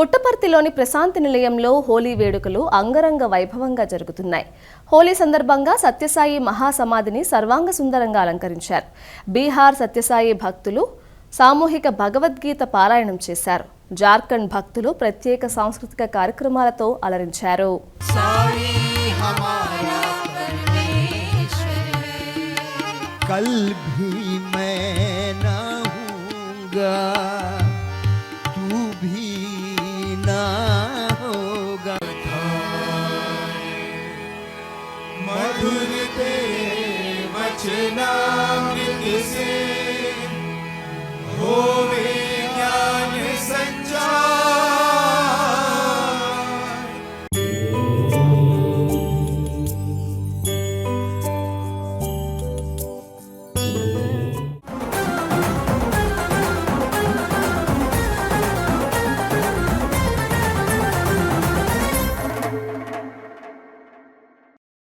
పుట్టపర్తిలోని ప్రశాంతి నిలయంలో హోలీ వేడుకలు అంగరంగ వైభవంగా జరుగుతున్నాయి. హోలీ సందర్భంగా సత్యసాయి మహాసమాధిని సర్వాంగ సుందరంగా అలంకరించారు. బీహార్ సత్యసాయి భక్తులు సామూహిక భగవద్గీత పారాయణం చేశారు. జార్ఖండ్ భక్తులు ప్రత్యేక సాంస్కృతిక కార్యక్రమాలతో అలరించారు. కల్ భీ वचनामृत से